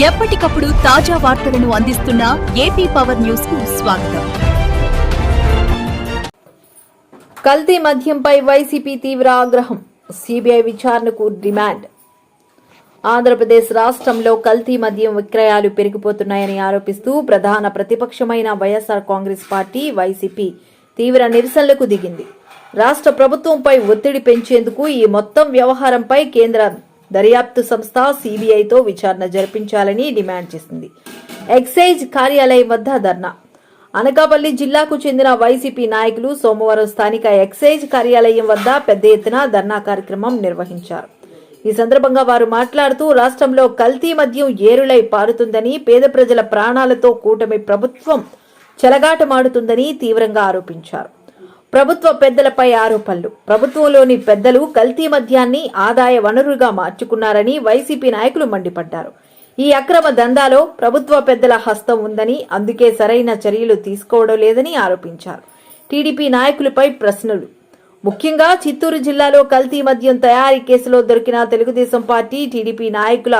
ఎప్పటికప్పుడు తాజా వార్తలను అందిస్తున్న ఏపీ పవర్ న్యూస్కు స్వాగతం. కల్తీ మద్యంపై వైసీపీ తీవ్ర ఆగ్రహం. సిబిఐ విచారణకు డిమాండ్. ఆంధ్రప్రదేశ్ రాష్ట్రంలో కల్తీ మద్యం విక్రయాలు పెరిగిపోతున్నాయని ఆరోపిస్తూ ప్రధాన ప్రతిపక్షమైన వైఎస్ఆర్ కాంగ్రెస్ పార్టీ వైసీపీ తీవ్ర నిరసనలకు దిగింది. రాష్ట్ర ప్రభుత్వంపై ఒత్తిడి పెంచేందుకు ఈ మొత్తం వ్యవహారంపై కేంద్ర దర్యాప్తు సంస్థ సిబిఐతో విచారణ జరిపించాలని డిమాండ్ చేసింది. ఎక్సైజ్ కార్యాలయం వద్ద ధర్నా. అనకాపల్లి జిల్లాకు చెందిన వైసీపీ నాయకులు సోమవారం స్థానిక ఎక్సైజ్ కార్యాలయం వద్ద పెద్ద ఎత్తున ధర్నా కార్యక్రమం నిర్వహించారు. ఈ సందర్భంగా వారు మాట్లాడుతూ రాష్ట్రంలో కల్తీ మద్యం ఏరులై పారుతుందని పేద ప్రజల ప్రాణాలతో కూటమి ప్రభుత్వం చెలగాటమాడుతుందని తీవ్రంగా ఆరోపించారు. ప్రభుత్వ పెద్దలపై ఆరోపణలు. ప్రభుత్వంలోని పెద్దలు కల్తీ మద్యాన్ని ఆదాయ వనరుగా మార్చుకున్నారని వైసీపీ నాయకులు మండిపడ్డారు. ఈ అక్రమ దందాలో ప్రభుత్వ పెద్దల హస్తం ఉందని అందుకే సరైన చర్యలు తీసుకోవడం లేదని ఆరోపించారు. టీడీపీ నాయకులపై ప్రశ్నలు. ముఖ్యంగా చిత్తూరు జిల్లాలో కల్తీ మద్యం తయారీ కేసులో దొరికిన తెలుగుదేశం పార్టీ టీడీపీ నాయకుల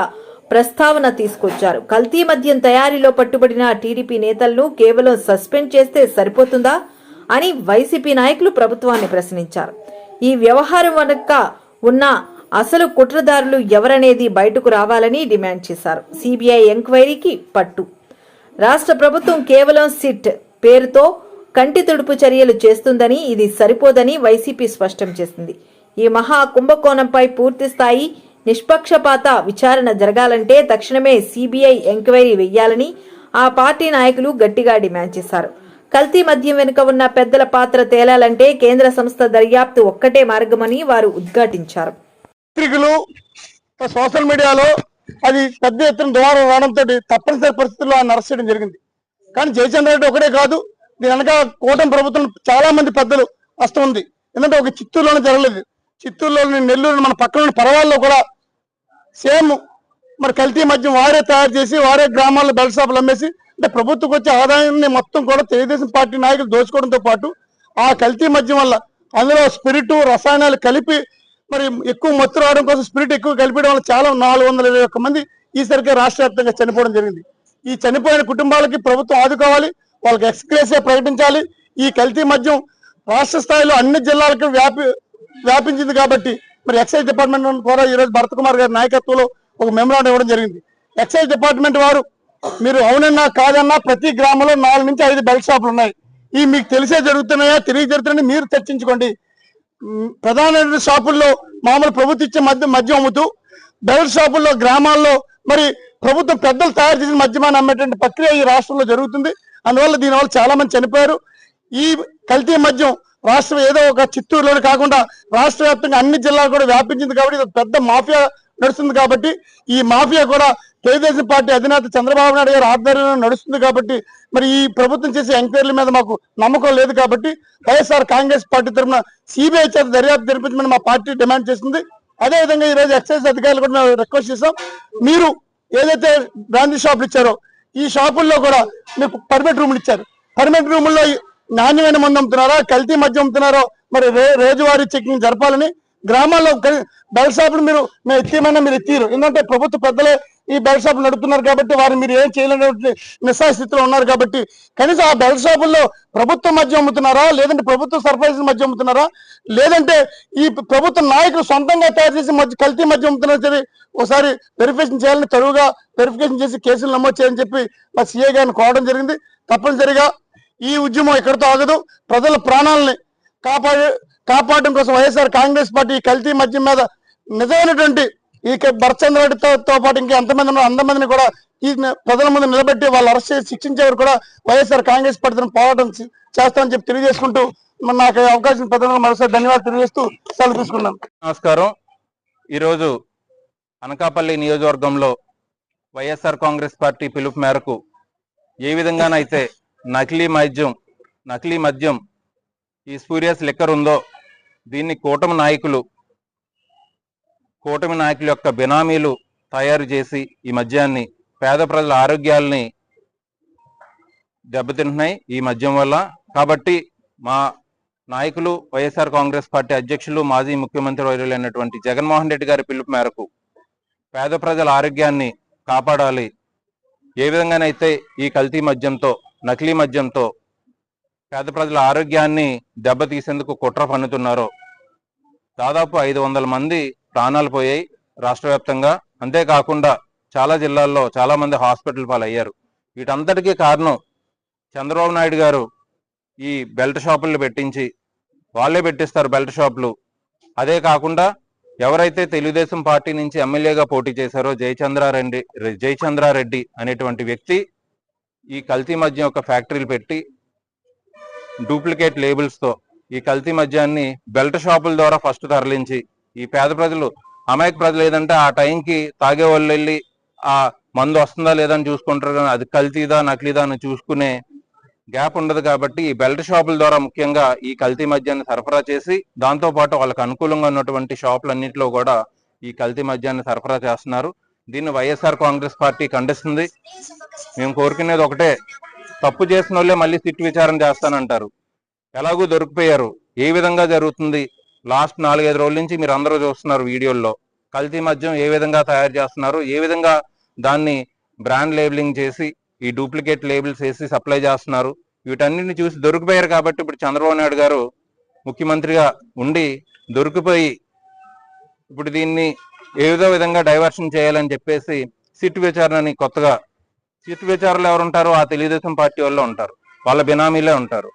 ప్రస్తావన తీసుకొచ్చారు. కల్తీ మద్యం తయారీలో పట్టుబడిన టీడీపీ నేతలను కేవలం సస్పెండ్ చేస్తే సరిపోతుందా? అని వైసీపీ నాయకులు ప్రభుత్వాన్ని ప్రశ్నించారు. ఈ వ్యవహారం వెనుక ఉన్న అసలు కుట్రదారులు ఎవరనేది బయటకు రావాలని డిమాండ్ చేశారు. సిబిఐ ఎంక్వైరీకి పట్టు. రాష్ట్ర ప్రభుత్వం కేవలం సిట్ పేరుతో కంటి తుడుపు చర్యలు చేస్తుందని ఇది సరిపోదని వైసీపీ స్పష్టం చేసింది. ఈ మహా కుంభకోణంపై పూర్తి స్థాయి నిష్పక్షపాత విచారణ జరగాలంటే తక్షణమే సిబిఐ ఎంక్వైరీ వెయ్యాలని ఆ పార్టీ నాయకులు గట్టిగా డిమాండ్ చేశారు. కల్తీ మద్యం వెనుక ఉన్న పెద్దల పాత్ర తేలాలంటే కేంద్ర సంస్థ దర్యాప్తు ఒక్కటే మార్గమని వారు ఉద్ఘాటించారు. పత్రికలు సోషల్ మీడియాలో అది పెద్ద ఎత్తున ద్వారా రావడంతో తప్పనిసరి పరిస్థితుల్లో ఆయన అరెస్ట్ చేయడం జరిగింది. కానీ జయచంద్ర రెడ్డి ఒకటే కాదు దీని వెనక కూటమి ప్రభుత్వం చాలా మంది పెద్దలు అస్తం ఉంది. ఎందుకంటే ఒక చిత్తూరులోనే జరగలేదు. చిత్తూరులోని నెల్లూరు మన పక్కన పరవాల్లో కూడా సేమ్ మరి కల్తీ మద్యం వారే తయారు చేసి వారే గ్రామాల్లో బెల్ట్ షాపులు అమ్మేసి అంటే ప్రభుత్వం వచ్చే ఆదాయాన్ని మొత్తం కూడా తెలుగుదేశం పార్టీ నాయకులు దోచుకోవడంతో పాటు ఆ కల్తీ మద్యం వల్ల అందులో స్పిరిట్ రసాయనాలు కలిపి మరి ఎక్కువ మత్తు రావడం కోసం స్పిరిట్ ఎక్కువ కలిపడం వల్ల చాలా నాలుగు వందల ఇరవై ఒక్క మంది ఈసరికే రాష్ట్ర వ్యాప్తంగా చనిపోవడం జరిగింది. ఈ చనిపోయిన కుటుంబాలకి ప్రభుత్వం ఆదుకోవాలి వాళ్ళకి ఎక్స్గ్రేసే ప్రకటించాలి. ఈ కల్తీ మద్యం రాష్ట్ర స్థాయిలో అన్ని జిల్లాలకు వ్యాపి వ్యాపించింది కాబట్టి మరి ఎక్సైజ్ డిపార్ట్మెంట్ కూడా ఈరోజు భరత్ కుమార్ గారి నాయకత్వంలో ఒక మెమరాండం ఇవ్వడం జరిగింది. ఎక్సైజ్ డిపార్ట్మెంట్ వారు మీరు అవునన్నా కాదన్నా ప్రతి గ్రామంలో నాలుగు నుంచి ఐదు బెల్ట్ షాపులు ఉన్నాయి. ఈ మీకు తెలిసే జరుగుతున్నాయా తెలియ జరుగుతున్నాయి మీరు చర్చించుకోండి. ప్రధాన షాపుల్లో మామూలు ప్రభుత్వం ఇచ్చే మధ్య మద్యం అమ్ముతూ బెల్ట్ షాపుల్లో గ్రామాల్లో మరి ప్రభుత్వం పెద్దలు తయారు చేసిన మద్యమాన్ని అమ్మేటువంటి ప్రక్రియ ఈ రాష్ట్రంలో జరుగుతుంది. అందువల్ల దీనివల్ల చాలా మంది చనిపోయారు. ఈ కల్తీ మద్యం రాష్ట్రం ఏదో ఒక చిత్తూరులోనే కాకుండా రాష్ట్ర వ్యాప్తంగా అన్ని జిల్లాలు కూడా వ్యాపించింది కాబట్టి పెద్ద మాఫియా నడుస్తుంది కాబట్టి ఈ మాఫియా కూడా తెలుగుదేశం పార్టీ అధినేత చంద్రబాబు నాయుడు గారి ఆధ్వర్యంలో నడుస్తుంది కాబట్టి మరి ఈ ప్రభుత్వం చేసే ఎంక్వైరీల మీద మాకు నమ్మకం లేదు కాబట్టి వైఎస్ఆర్ కాంగ్రెస్ పార్టీ తరఫున సిబిఐ చేత దర్యాప్తు జరిపించమని మా పార్టీ డిమాండ్ చేసింది అదేవిధంగా ఈ రోజు ఎక్సైజ్ అధికారులు కూడా మేము రిక్వెస్ట్ చేసాం మీరు ఏదైతే బ్రాంచ్ షాపులు ఇచ్చారో ఈ షాపుల్లో కూడా మీకు పర్మిట్ రూములు ఇచ్చారు. పర్మిట్ రూముల్లో నాణ్యమైన మందు అమ్ముతున్నారా కల్తీ మద్యం అమ్ముతున్నారో మరి రోజువారీ చెకింగ్ జరపాలని గ్రామాల్లో కని- బెల్ షాపులు మీరు మేము ఎత్తిమన్నా మీరు ఎత్తిరు. ఎందుకంటే ప్రభుత్వ పెద్దలే ఈ బెల్ షాపులు నడుపుతున్నారు కాబట్టి వారు మీరు ఏం చేయలేనటువంటి నిస్సాస్థితిలో ఉన్నారు కాబట్టి కనీసం ఆ బెల్ షాపుల్లో ప్రభుత్వం మధ్య అమ్ముతున్నారా? లేదంటే ప్రభుత్వ సర్ప్రైజ్ మధ్య అమ్ముతున్నారా? లేదంటే ఈ ప్రభుత్వ నాయకులు సొంతంగా తయారు చేసి మధ్య కల్తీ మధ్య అమ్ముతున్నారా సరే ఒకసారి వెరిఫికేషన్ చేయాలని తరువుగా వెరిఫికేషన్ చేసి కేసులు నమోదు చేయాలని చెప్పి మా సీఏ గారిని కోవడం జరిగింది. తప్పనిసరిగా ఈ ఉద్యమం ఇక్కడితో ఆగదు. ప్రజల ప్రాణాలని కాపాడే కాపాడడం కోసం వైఎస్ఆర్ కాంగ్రెస్ పార్టీ కల్తీ మద్యం మీద నిజమైనటువంటి ఈ భరచంద్రరెడ్డితో తో పాటు ఇంకా ఎంతమంది ఉన్నారో అంతమందిని కూడా ఈ ప్రజల ముందు నిలబెట్టి వాళ్ళు అరెస్ట్ చేసి శిక్షించేవారు కూడా వైఎస్ఆర్ కాంగ్రెస్ పార్టీ పోరాటం చేస్తామని చెప్పి తెలియజేసుకుంటూ నాకు అవకాశం ప్రజలకు మరోసారి ధన్యవాదాలు తెలియజేస్తూ సెలవు తీసుకున్నాను నమస్కారం. ఈరోజు అనకాపల్లి నియోజకవర్గంలో వైఎస్ఆర్ కాంగ్రెస్ పార్టీ పిలుపు మేరకు ఏ విధంగానైతే నకిలీ మద్యం నకిలీ మద్యం ఈ స్పూరియస్ లిక్కర్ ఉందో దీన్ని కూటమి నాయకులు కూటమి నాయకుల యొక్క బినామీలు తయారు చేసి ఈ మద్యాన్ని పేద ప్రజల ఆరోగ్యాల్ని దెబ్బతింటున్నాయి ఈ మద్యం వల్ల. కాబట్టి మా నాయకులు వైఎస్ఆర్ కాంగ్రెస్ పార్టీ అధ్యక్షులు మాజీ ముఖ్యమంత్రి వర్యులైనటువంటి జగన్మోహన్ రెడ్డి గారి పిలుపు మేరకు పేద ప్రజల ఆరోగ్యాన్ని కాపాడాలి. ఏ విధంగానైతే ఈ కల్తీ మద్యంతో నకిలీ మద్యంతో పేద ప్రజల ఆరోగ్యాన్ని దెబ్బతీసేందుకు కుట్ర పన్నుతున్నారో దాదాపు ఐదు వందల మంది ప్రాణాలు పోయాయి. రాష్ట్ర వ్యాప్తంగా అంతేకాకుండా చాలా జిల్లాల్లో చాలా మంది హాస్పిటల్ పాలయ్యారు. వీటంతటికీ కారణం చంద్రబాబు నాయుడు గారు ఈ బెల్ట్ షాపులు పెట్టించి వాళ్ళే పెట్టిస్తారు బెల్ట్ షాపులు. అదే కాకుండా ఎవరైతే తెలుగుదేశం పార్టీ నుంచి ఎమ్మెల్యేగా పోటీ చేశారో జయచంద్రారెడ్డి జయచంద్రారెడ్డి అనేటువంటి వ్యక్తి ఈ కల్తీ మద్యం యొక్క ఫ్యాక్టరీలు పెట్టి డూప్లికేట్ లేబుల్స్తో ఈ కల్తీ మద్యాన్ని బెల్ట్ షాపుల ద్వారా ఫస్ట్ తరలించి ఈ పేద ప్రజలు అమాయక ప్రజలు ఏదంటే ఆ టైంకి తాగే వాళ్ళు వెళ్ళి ఆ మందు వస్తుందా లేదా అని చూసుకుంటారు కానీ అది కల్తీదా నకిలీదా అని చూసుకునే గ్యాప్ ఉండదు కాబట్టి ఈ బెల్ట్ షాపుల ద్వారా ముఖ్యంగా ఈ కల్తీ మద్యాన్ని సరఫరా చేసి దాంతో పాటు వాళ్ళకి అనుకూలంగా ఉన్నటువంటి షాపులన్నింటిలో కూడా ఈ కల్తీ మద్యాన్ని సరఫరా చేస్తున్నారు. దీన్ని వైఎస్ఆర్ కాంగ్రెస్ పార్టీ ఖండిస్తుంది. మేము కోరుకునేది ఒకటే తప్పు చేసిన వాళ్ళే మళ్ళీ సిట్ విచారణ చేస్తానంటారు. ఎలాగూ దొరికిపోయారు. ఏ విధంగా జరుగుతుంది? లాస్ట్ నాలుగైదు రోజుల నుంచి మీరు అందరూ చూస్తున్నారు వీడియోల్లో. కల్తీ మద్యం ఏ విధంగా తయారు చేస్తున్నారు? ఏ విధంగా దాన్ని బ్రాండ్ లేబులింగ్ చేసి ఈ డూప్లికేట్ లేబుల్స్ వేసి సప్లై చేస్తున్నారు? వీటన్నిటిని చూసి దొరికిపోయారు కాబట్టి ఇప్పుడు చంద్రబాబు నాయుడు గారు ముఖ్యమంత్రిగా ఉండి దొరికిపోయి ఇప్పుడు దీన్ని ఏదో విధంగా డైవర్షన్ చేయాలని చెప్పేసి సిట్ విచారణని కొత్తగా సిట్ విచారణలు ఎవరుంటారు ఆ తెలుగుదేశం పార్టీ వాళ్ళు ఉంటారు. వాళ్ళ బినామీలే ఉంటారు.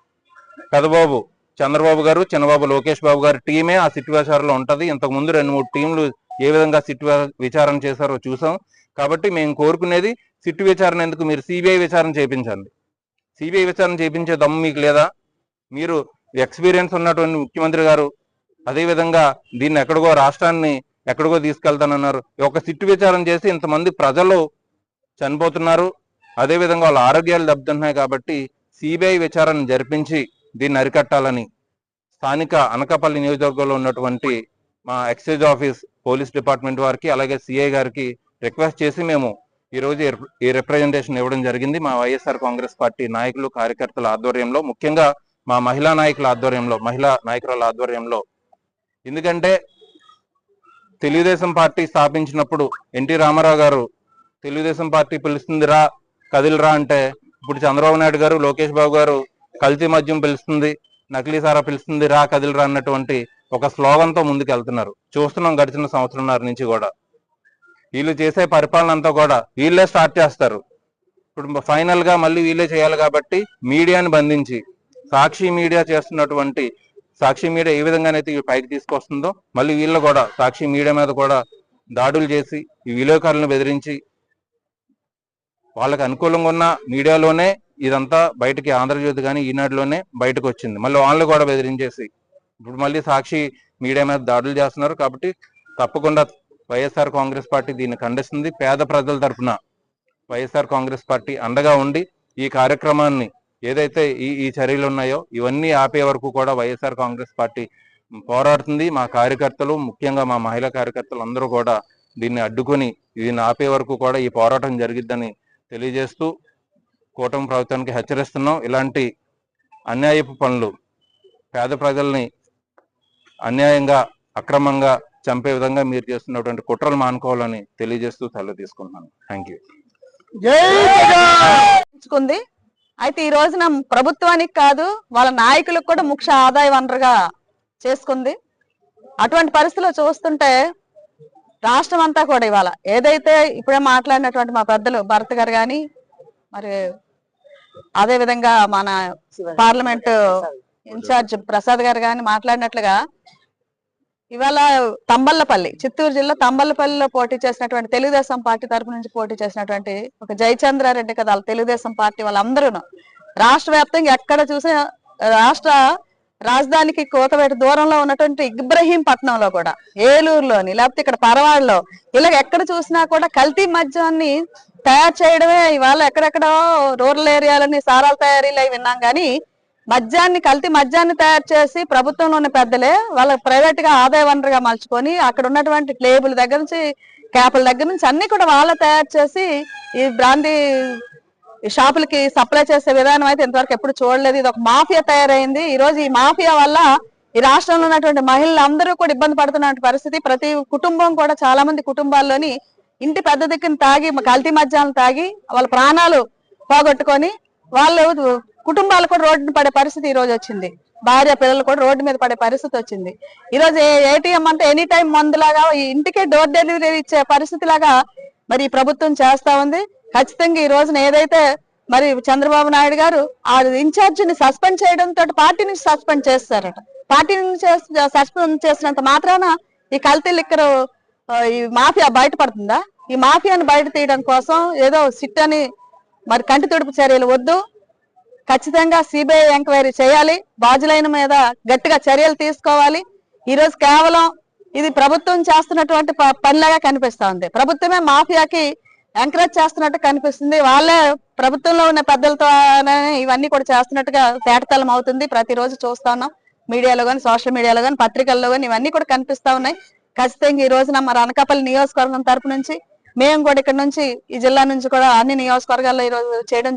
పెదబాబు చంద్రబాబు గారు చిన్నబాబు లోకేష్ బాబు గారి టీమే ఆ సిట్ విచారణలో ఉంటది. ఇంతకు ముందు రెండు మూడు టీంలు ఏ విధంగా సిట్ విచారణ చేశారో చూసాం. కాబట్టి మేము కోరుకునేది సిట్ విచారణ ఎందుకు? మీరు సిబిఐ విచారణ చేయించండి సిబిఐ విచారణ చేయించే దమ్ము మీకు లేదా? మీరు ఎక్స్పీరియన్స్ ఉన్నటువంటి ముఖ్యమంత్రి గారు అదేవిధంగా దీన్ని ఎక్కడికో రాష్ట్రాన్ని ఎక్కడికో తీసుకెళ్తానన్నారు. ఒక సిట్టు విచారం చేసి ఇంతమంది ప్రజలు చనిపోతున్నారు. అదే విధంగా వాళ్ళ ఆరోగ్యాలు దెబ్బతున్నాయి కాబట్టి సిబిఐ విచారణ జరిపించి దీన్ని అరికట్టాలని స్థానిక అనకాపల్లి నియోజకవర్గంలో ఉన్నటువంటి మా ఎక్సైజ్ ఆఫీస్ పోలీస్ డిపార్ట్మెంట్ వారికి అలాగే సిఐ గారికి రిక్వెస్ట్ చేసి మేము ఈరోజు ఈ రిప్రజెంటేషన్ ఇవ్వడం జరిగింది. మా వైఎస్ఆర్ కాంగ్రెస్ పార్టీ నాయకులు కార్యకర్తల ఆధ్వర్యంలో ముఖ్యంగా మా మహిళా నాయకుల ఆధ్వర్యంలో మహిళా నాయకురాల ఆధ్వర్యంలో. ఎందుకంటే తెలుగుదేశం పార్టీ స్థాపించినప్పుడు ఎన్టీ రామారావు గారు తెలుగుదేశం పార్టీ పిలుస్తుందిరా కదిలిరా అంటే ఇప్పుడు చంద్రబాబు నాయుడు గారు లోకేష్ బాబు గారు కల్తీ మద్యం పిలుస్తుంది నకిలీ సారా పిలుస్తుంది రా కదిలిరా అన్నటువంటి ఒక స్లోగన్తో ముందుకు వెళ్తున్నారు చూస్తున్నాం గడిచిన సంవత్సరంన్నర నుంచి కూడా. వీళ్ళు చేసే పరిపాలన అంతా కూడా వీళ్ళే స్టార్ట్ చేస్తారు. ఇప్పుడు ఫైనల్గా మళ్ళీ వీళ్ళే చేయాలి కాబట్టి మీడియాని బంధించి సాక్షి మీడియా చేస్తున్నటువంటి సాక్షి మీడియా ఏ విధంగానైతే ఇవి పైకి తీసుకొస్తుందో మళ్ళీ వీళ్ళు కూడా సాక్షి మీడియా మీద కూడా దాడులు చేసి ఈ విలేకరులను బెదిరించి వాళ్ళకి అనుకూలంగా ఉన్న మీడియాలోనే ఇదంతా బయటకి ఆంధ్రజ్యోతి కానీ ఈనాడులోనే బయటకు వచ్చింది మళ్ళీ వాళ్ళు కూడా బెదిరించేసి ఇప్పుడు మళ్ళీ సాక్షి మీడియా మీద దాడులు చేస్తున్నారు కాబట్టి తప్పకుండా వైఎస్ఆర్ కాంగ్రెస్ పార్టీ దీన్ని ఖండిస్తుంది. పేద ప్రజల తరఫున వైఎస్ఆర్ కాంగ్రెస్ పార్టీ అండగా ఉండి ఈ కార్యక్రమాన్ని ఏదైతే ఈ ఈ చర్యలు ఉన్నాయో ఇవన్నీ ఆపే వరకు కూడా వైఎస్ఆర్ కాంగ్రెస్ పార్టీ పోరాడుతుంది. మా కార్యకర్తలు ముఖ్యంగా మా మహిళా కార్యకర్తలు అందరూ కూడా దీన్ని అడ్డుకొని దీన్ని ఆపే వరకు కూడా ఈ పోరాటం జరిగిద్దని తెలియజేస్తూ కూటమి ప్రభుత్వానికి హెచ్చరిస్తున్నాం. ఇలాంటి అన్యాయపు పనులు పేద ప్రజల్ని అన్యాయంగా అక్రమంగా చంపే విధంగా మీరు చేస్తున్నటువంటి కుట్రలు మానుకోవాలని తెలియజేస్తూ తల తీసుకుంటున్నాను. థ్యాంక్ యూ అయితే ఈ రోజున ప్రభుత్వానికి కాదు వాళ్ళ నాయకులకు కూడా ముఖ్య ఆదాయ వనరుగా చేసుకుంది. అటువంటి పరిస్థితిలో చూస్తుంటే రాష్ట్రం అంతా కూడా ఇవాళ ఏదైతే ఇప్పుడే మాట్లాడినటువంటి మా పెద్దలు భరత్ గారు కానీ మరి అదే విధంగా మన పార్లమెంట్ ఇన్ఛార్జ్ ప్రసాద్ గారు కానీ మాట్లాడినట్లుగా ఇవాళ తంబల్లపల్లి చిత్తూరు జిల్లా తంబల్లపల్లిలో పోటీ చేసినటువంటి తెలుగుదేశం పార్టీ తరపు నుంచి పోటీ చేసినటువంటి ఒక జయచంద్రారెడ్డి కదా వాళ్ళ తెలుగుదేశం పార్టీ వాళ్ళందరూ రాష్ట్ర వ్యాప్తంగా ఎక్కడ చూసినా రాష్ట్ర రాజధానికి కోతవేట దూరంలో ఉన్నటువంటి ఇబ్రహీంపట్నంలో కూడా ఏలూరులోని లేకపోతే ఇక్కడ పరవాడలో ఇలా ఎక్కడ చూసినా కూడా కల్తీ మద్యాన్ని తయారు చేయడమే ఇవాళ ఎక్కడెక్కడో రూరల్ ఏరియాలని సారాల తయారీలు అవి విన్నాం కానీ మద్యాన్ని కల్తీ మద్యాన్ని తయారు చేసి ప్రభుత్వంలో ఉన్న పెద్దలే వాళ్ళ ప్రైవేట్గా ఆదాయ వనరుగా మలుచుకొని అక్కడ ఉన్నటువంటి లేబుల్ దగ్గర నుంచి క్యాపుల దగ్గర నుంచి అన్ని కూడా వాళ్ళ తయారు చేసి ఈ బ్రాందీ ఈ షాపులకి సప్లై చేసే విధానం అయితే ఇంతవరకు ఎప్పుడు చూడలేదు. ఇది ఒక మాఫియా తయారైంది. ఈ రోజు ఈ మాఫియా వల్ల ఈ రాష్ట్రంలో ఉన్నటువంటి మహిళలు అందరూ కూడా ఇబ్బంది పడుతున్న పరిస్థితి. ప్రతి కుటుంబం కూడా చాలా మంది కుటుంబాల్లోని ఇంటి పెద్ద దిక్కున తాగి కల్తీ మద్యాలను తాగి వాళ్ళ ప్రాణాలు పోగొట్టుకొని వాళ్ళు కుటుంబాలు కూడా రోడ్డు పడే పరిస్థితి ఈ రోజు వచ్చింది. భార్య పిల్లలు కూడా రోడ్డు మీద పడే పరిస్థితి వచ్చింది. ఈ రోజు ఏటీఎం అంటే ఎనీ టైం మందులాగా ఈ ఇంటికే డోర్ డెలివరీ ఇచ్చే పరిస్థితి లాగా మరి ఈ ప్రభుత్వం చేస్తా ఉంది. ఖచ్చితంగా ఈ రోజున ఏదైతే మరి చంద్రబాబు నాయుడు గారు ఆ ఇన్ఛార్జ్ని సస్పెండ్ చేయడంతో పార్టీ నుంచి సస్పెండ్ చేస్తారట. పార్టీ నుంచి సస్పెండ్ చేసినంత మాత్రాన ఈ కల్తీ లిక్కరు ఈ మాఫియా బయటపడుతుందా? ఈ మాఫియాను బయట తీయడం కోసం ఏదో సిట్ అని మరి కంటి తుడుపు చర్యలు వద్దు. ఖచ్చితంగా సిబిఐ ఎంక్వైరీ చేయాలి. బాజులైన మీద గట్టిగా చర్యలు తీసుకోవాలి. ఈ రోజు కేవలం ఇది ప్రభుత్వం చేస్తున్నటువంటి ప- పనిలాగా కనిపిస్తా ఉంది. ప్రభుత్వమే మాఫియాకి ఎంకరేజ్ చేస్తున్నట్టు కనిపిస్తుంది. వాళ్ళే ప్రభుత్వంలో ఉన్న పెద్దలతో ఇవన్నీ కూడా చేస్తున్నట్టుగా తేటతలం అవుతుంది. ప్రతిరోజు చూస్తా ఉన్నాం. మీడియాలో కానీ సోషల్ మీడియాలో కానీ పత్రికల్లో కానీ ఇవన్నీ కూడా కనిపిస్తా ఉన్నాయి. ఖచ్చితంగా ఈ రోజున మరి అనకాపల్లి నియోజకవర్గం తరపు నుంచి మేము కూడా ఇక్కడ నుంచి ఈ జిల్లా నుంచి కూడా అన్ని నియోజకవర్గాల్లో ఈ రోజు చేయడం